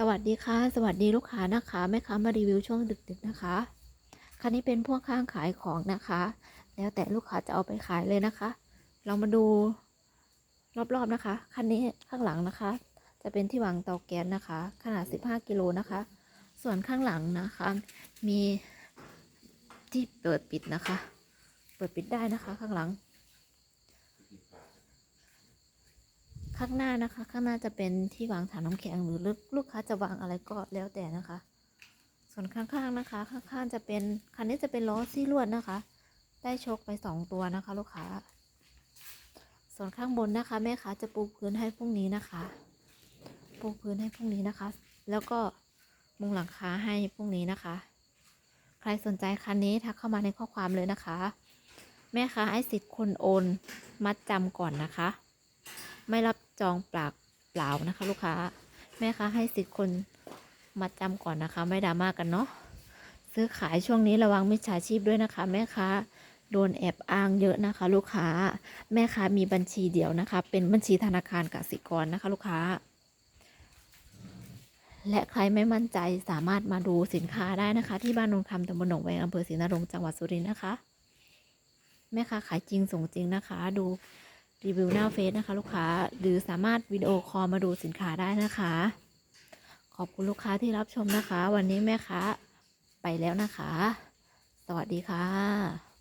สวัสดีค่ะ สวัสดีลูกค้านะคะแม่ค้ามารีวิวช่วงดึกๆนะคะ คันนี้เป็นพวกข้างขายของนะคะ แล้วแต่ลูกค้าจะเอาไปขายเลยนะคะ เรามาดูรอบๆนะคะ คันนี้ข้างหลังนะคะ จะเป็นที่วางเตาแก๊สนะคะ ขนาด 15 กิโลนะคะ ส่วนข้างหลังนะคะ มีที่เปิดปิดนะคะ เปิดปิดได้นะคะข้างหลัง ข้างหน้านะคะ ข้างหน้าจะเป็นที่วางถังน้ำแข็งหรือลูกลูกค้าจะวางอะไรก็แล้วแต่นะคะ ส่วนข้างๆนะคะ ข้างๆจะเป็นคันนี้จะเป็นล้อซี่ลวดนะคะ ได้โชคไปสองตัวนะคะ ลูกค้า ส่วนข้างบนนะคะ แม่ค้าจะปูพื้นให้พรุ่งนี้นะคะ ปูพื้นให้พรุ่งนี้นะคะ แล้วก็มุงหลังคาให้พรุ่งนี้นะคะ ใครสนใจคันนี้ทักเข้ามาในข้อความเลยนะคะ แม่ค้าให้สิทธิ์คนโอน มัดจำก่อนนะคะ ไม่รับจองปลากเปล่านะคะ ลูกค้า แม่ค้าให้สิทธิ์คนมัดจำก่อนนะคะ ไม่ดราม่ากันเนาะซื้อขายช่วงนี้ระวังมิจฉาชีพด้วยนะคะ แม่ค้าโดนแอบอ้างเยอะนะคะ ลูกค้า แม่ค้ามีบัญชีเดียวนะคะ เป็นบัญชีธนาคารกสิกรนะคะ ลูกค้า และใครไม่มั่นใจสามารถมาดูสินค้าได้นะคะ ที่บ้านนงคำตำบลหนองแวงอำเภอศรีนรงค์จังหวัดสุรินทร์นะคะ แม่ค้าขายจริงส่งจริงนะคะ ดู รีวิวหน้าเฟซนะคะ ลูกค้าหรือสามารถวิดีโอคอลมาดูสินค้าได้นะคะ ขอบคุณลูกค้าที่รับชมนะคะ วันนี้แม่ค้าไปแล้วนะคะ สวัสดีค่ะ